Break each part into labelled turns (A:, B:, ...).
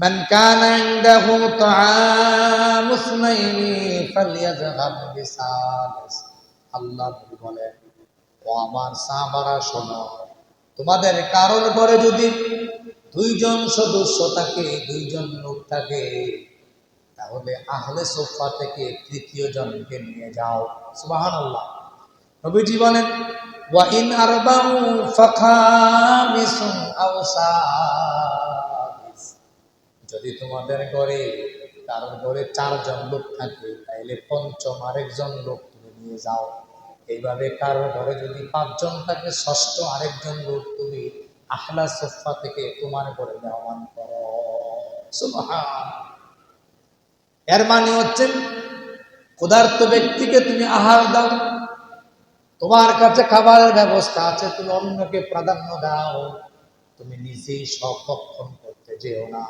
A: من كان عنده طعام اثنين فليذهب بثالث আল্লাহ নবী বলেন ও আমার সাহাবারা শোনো তোমাদের কারোর ঘরে যদি দুইজন সদস্য থাকে দুইজন লোক থাকে তাহলে আহলে সোফা থেকে তৃতীয় জনকে নিয়ে যাও সুবাহান আল্লাহ নবীজি বলেন ওয়া ইন আরবাউ ফাখামিসুন আও সাদিস যদি তোমাদের ঘরে কারোর ঘরে চারজন লোক থাকে, তাইলে পঞ্চম আরেকজন লোক তুমি নিয়ে যাও। এইভাবে কারোর ঘরে যদি পাঁচজন থাকে, ষষ্ঠ আরেকজন লোক তুমি আহলা সোফা থেকে তোমার ঘরে মেহমান করো। এর মানে হচ্ছে ক্ষুধার্ত ব্যক্তিকে তুমি আহার দাও। তোমার কাছে খাবারের ব্যবস্থা আছে, তুমি অন্যকে প্রাধান্য দাও। তুমি নিজেই সব করতে যেও না।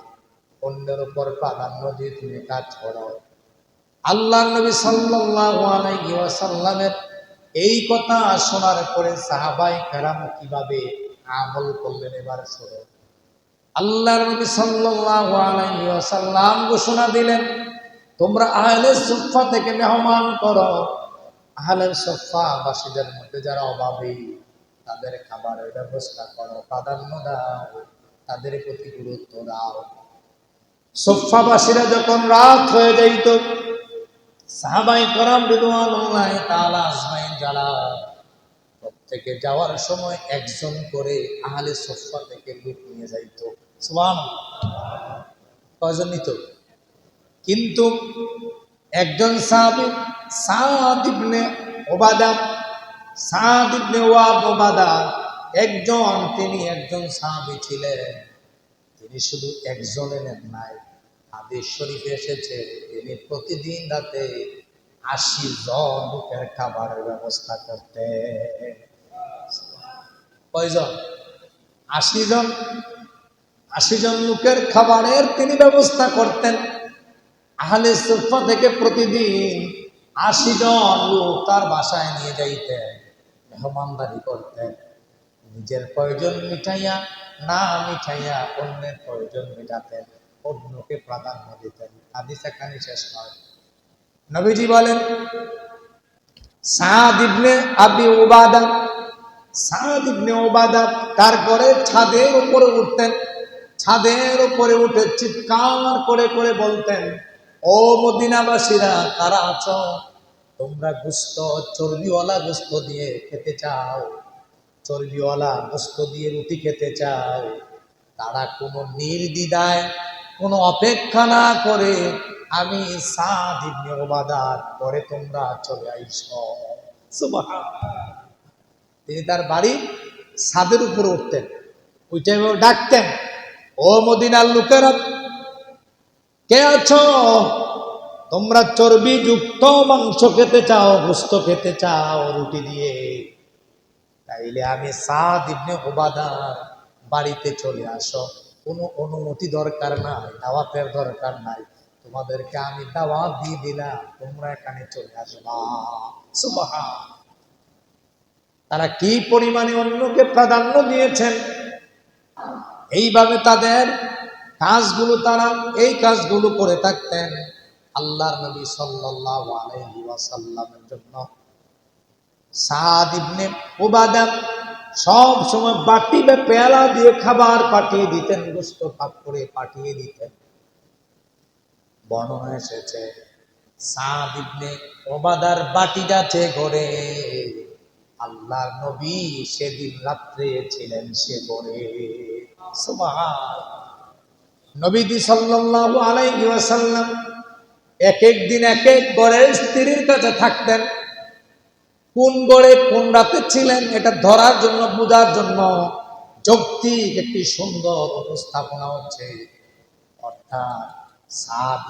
A: অন্যের উপর প্রাধান্য দিয়ে তুমি কাজ করো। আল্লাহ নবী ওয়াসাল্লামের এই কথা শোনার পরে সাহাবাই কেরাম কীভাবে আমল করলেন এবার শোনো। আল্লাহ নবী সাল্লাল্লাহু ঘোষণা দিলেন, তোমরা আহলে সুফা থেকে মেহমান করো। আহলে সুফা বাসীদের মধ্যে যারা অভাবী, তাদের খাবারের ব্যবস্থা করো, প্রাধান্য দাও, তাদের প্রতি গুরুত্ব দাও। সোফাবাসীরা যখন রাত হয়ে যাইত, সাহাবাই করাম রিদওয়ানুল্লাহ তাআলা আজমাইন যারা, প্রত্যেকে যাওয়ার সময় একজন করে আহলে সোফা থেকে লোক নিয়ে যাইত। সুবহানাল্লাহ। নিত? কিন্তু একজন সাহাবী, সাদ ইবনে ওবাদা, সাদ ইবনে ওয়াব ওবাদা, একজন, তিনি একজন সাহাবী ছিলেন। তিনি শুধু একজনের নাই। হাদিস শরীফে এসেছে, তিনি প্রতিদিন রাতে আশি জন লোকের খাবারের ব্যবস্থা করতেন। কয়জন? আশি জন? আশি জন লোকের খাবারের তিনি ব্যবস্থা করতেন। আহলে সুফা থেকে প্রতিদিন আশি জন লোক তার বাসায় নিয়ে যাইতেন, মেহমানদারি করতেন। নিজের প্রয়োজন মিটাইয়া, না মিটাইয়া অন্যের প্রয়োজন মেটাতেন। অন্যকে প্রাধান্য দিতেন। হাদিস এখানে শেষ নয় নবীজি বলেন, সাদ ইবনে আবি উবাদা, সাদ ইবনে উবাদা তারপরে ছাদের উপরে উঠতেন। ছাদের উপরে উঠে চিৎকার করে করে বলতেন, ও মদিনাবাসীরা, কারা আছো? তোমরা গুস্ত, চর্বিওয়ালা গুস্ত দিয়ে খেতে চাও। চর্বিওয়ালা গোস্ত দিয়ে রুটি খেতে চায়। তারা কোনো নির্দ্বিধায়, কোনো অপেক্ষা না করে, আমি পরে তোমরা চলে আইস। তিনি তার বাড়ি ছাদের উপরে উঠতেন। উঠে ডাকতেন, ও মদিনার লোকেরা, কে আছো? তোমরা চর্বি যুক্ত মাংস খেতে চাও, গোস্ত খেতে চাও, রুটি দিয়ে। তাইলে আমি সাদ ইবনে ওবাদার বাড়িতে চলে আসো। কোনো অনুমতি দরকার নাই, দাওয়াতের দরকার নাই। তোমাদেরকে আমি দাওয়াত দিয়ে দিলাম, তোমরা এখানে চলে আসবা। সুবহান। তারা কি পরিমাণে অন্যকে প্রাধান্য দিয়েছেন? এইভাবে তাদের কাজগুলো, তারা এই কাজগুলো করে থাকতেন। আল্লাহর নবী সাল্লাল্লাহু আলাইহি ওয়াসাল্লামের জন্য সাদ ইবনে উবাদা সব সময় বাটি বা পেয়ালা দিয়ে খাবার পাঠিয়ে দিতেন, গোস্ত পাক করে পাঠিয়ে দিতেন। বর্ণনা এসেছে, সাদ ইবনে ওবাদার বাটি যাচ্ছে ঘরে আল্লাহ নবী সেদিন রাত্রে ছিলেন সে ঘরে। নবীজি সাল্লাল্লাহু আলাইহি ওয়াসাল্লাম এক এক দিন এক এক ঘরের স্ত্রীর কাছে থাকতেন। কোন গড়ে কোন রাতে ছিলেন? এটা ধরার জন্য, বোঝার জন্য যৌক্তিক একটি সুন্দর উপস্থাপনা হচ্ছে। অর্থাৎ সাদ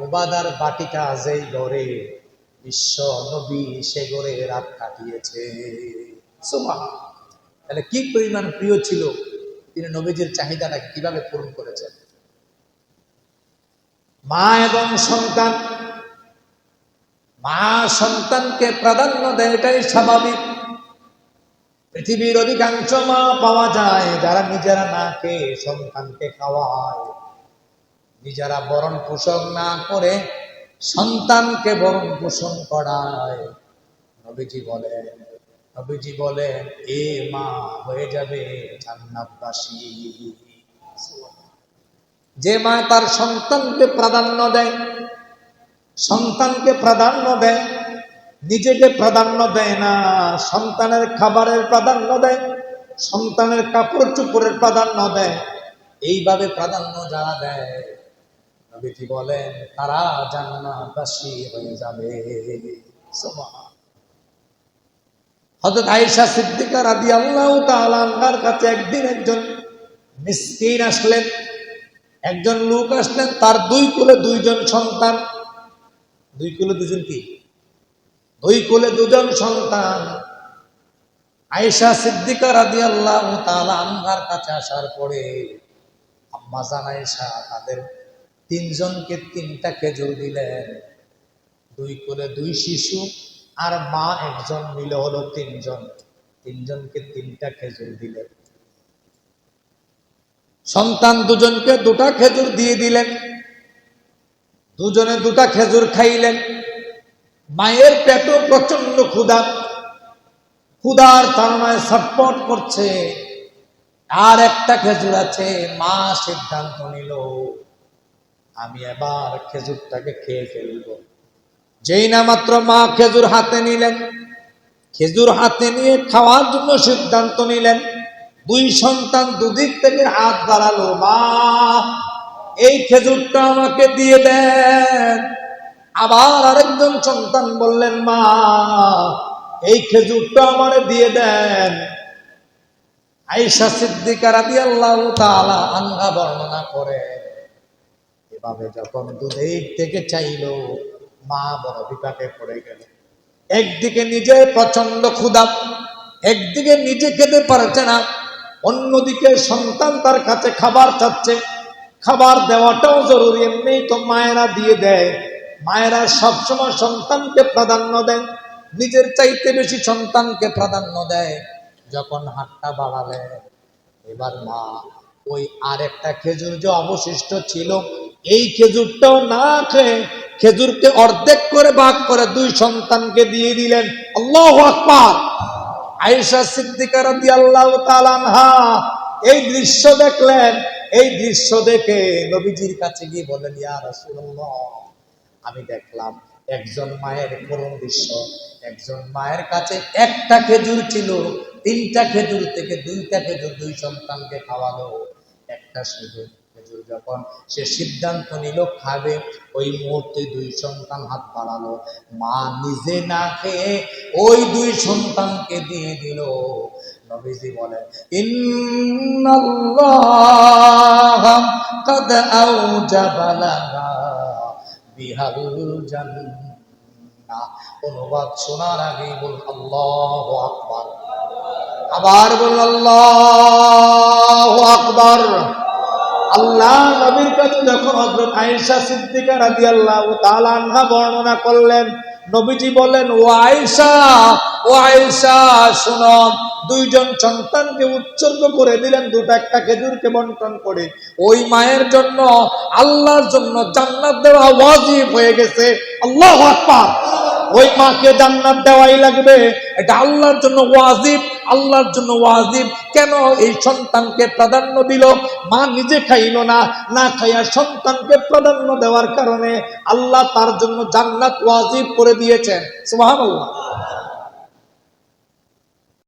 A: ওবাদার বাটিটা যেই গড়ে, বিশ্ব নবী সে গড়ে রাত কাটিয়েছে। সুবহান। তাহলে কি পরিমাণ প্রিয় ছিল? তিনি নবীজির চাহিদাটা কীভাবে পূরণ করেছেন? মা এবং সন্তান মা সন্তানকে প্রাধান্য দেয়, এটাই স্বাভাবিক। পৃথিবীর অধিকাংশ মা পাওয়া যায় যারা নিজেরা না খেয়ে সন্তানকে খাওয়ায়। নিজেরা বরণ পোষণ না করে সন্তানকে বরণ পোষণ করায়। নবীজি বলেন নবীজি বলেন, এ মা, হয়ে যাবে জান্নাতবাসী। যে মা তার সন্তানকে প্রাধান্য দেয় সন্তানকে প্রাধান্য দেয়, নিজেকে প্রাধান্য দেয় না, সন্তানের খাবারের প্রাধান্য দেয়, সন্তানের কাপড় চুপড়ের প্রাধান্য দেয়, এইভাবে প্রাধান্য যারা দেয়, নবীজি বলেন, তারা জান্নাতবাসী হয়ে যাবে। হযরত আয়েশা সিদ্দিকা রাদিয়াল্লাহু তাআলা আনহার কাছে একদিন একজন মিসকিন আসলেন, একজন লোক আসলেন, তার দুই কোলে দুইজন সন্তান দুই কোলে দুজন কি? দুই কোলে দুজন সন্তান। আয়েশা সিদ্দিকা রাদিয়াল্লাহু তাআলা আনহার কাছে আসার পরে আম্মা জান আয়েশা তাদের তিনজনকে তিনটা খেজুর দিলেন। দুই কোলে দুই শিশু আর মা একজন মিলে হলো তিনজন। তিনজনকে তিনটা খেজুর দিলেন। সন্তান দুজনকে দুটা খেজুর দিয়ে দিলেন। দুজনে দুটা খেজুর খাইলেন। মায়ের পেটও প্রচণ্ড ক্ষুধা। ক্ষুধার তারনায় ছটপট করছে। আর একটা খেজুর আছে, মা সিদ্ধান্ত নিল, আমি এবার খেজুরটাকে খেয়ে ফেলব। যেই না মাত্র মা খেজুর হাতে নিলেন, খেজুর হাতে নিয়ে খাওয়ার জন্য সিদ্ধান্ত নিলেন। দুই সন্তান দুদিক থেকে হাত বাড়ালো, মা এই খেজুরটা আমাকে দিয়ে দেন। আবার আরেকজন সন্তান বললেন, মা, এই খেজুরটা আমারে দিয়ে দেন। আইসা সিদ্দিকা রাদিয়াল্লাহু তাআলা আনহা বর্ণনা করে। এভাবে যখন দুদিক থেকে চাইলো, মা বড় বিপাকে পড়ে গেল। একদিকে নিজে প্রচণ্ড ক্ষুধা, একদিকে নিজে খেতে পারছে না, অন্যদিকে সন্তান তার কাছে খাবার চাচ্ছে। খাবার দেওয়াটাও জরুরি। এমনি তো মায়েরা দিয়ে দেয়। মায়েরা সবসময় সন্তানকে প্রাধান্য দেয় নিজের চাইতে বেশি সন্তানকে প্রাধান্য দেয়। যখন হাতটা বাড়াবে এবার মা, ওই আরেকটা খেজুর যে অবশিষ্ট ছিল, এই খেজুরটাও না খেয়ে খেজুরকে অর্ধেক করে ভাগ করে দুই সন্তানকে দিয়ে দিলেন। আল্লাহ আকবার! আয়েশা সিদ্দিকা রাদিয়াল্লাহু তাআলা আনহা এই দৃশ্য দেখলেন। এই দৃশ্য দেখে নবীজির কাছে গিয়ে বলেন ইয়া রাসূলুল্লাহ, আমি দেখলাম একজন মায়ের করুণ দৃশ্য। একজন মায়ের কাছে একটা খেজুর ছিল, তিনটা খেজুর থেকে দুইটা খেজুর দুই সন্তানকে খাওয়ালো। একটা শুধু খেজুর যখন সে সিদ্ধান্ত নিল, খাবে, ওই মুহূর্তে দুই সন্তান হাত বাড়ালো। মা নিজে না খেয়ে ওই দুই সন্তানকে দিয়ে দিল। অনুবাদ শোনার আগে বল আল্লাহু আকবার। আবার বল আল্লাহু আকবার। আল্লাহ নবীর কাছে যখন আয়েশা সিদ্দিকা রাদিয়াল্লাহু বর্ণনা করলেন নবীজি বলেন, ও আয়সা ও আয়সা শুন, দুইজন সন্তানকে উৎসর্গ করে দিলেন, দুটো একটা খেজুরকে বন্টন করে। ওই মায়ের জন্য, আল্লাহর জন্য জান্নাত দেওয়া ওয়াজিব হয়ে গেছে। আল্লাহ আকবার। ওই মাকে জান্নাত দেওয়াই লাগবে। এটা আল্লাহর জন্য ওয়াজিব। আল্লাহর জন্য ওয়াজিব। কেন এই সন্তানকে প্রাধান্য দিল? মা নিজে খাইল না। না খাইয়া সন্তানকে প্রাধান্য দেওয়ার কারণে আল্লাহ তার জন্য জান্নাত ওয়াজিব করে দিয়েছেন। সুবহানাল্লাহ।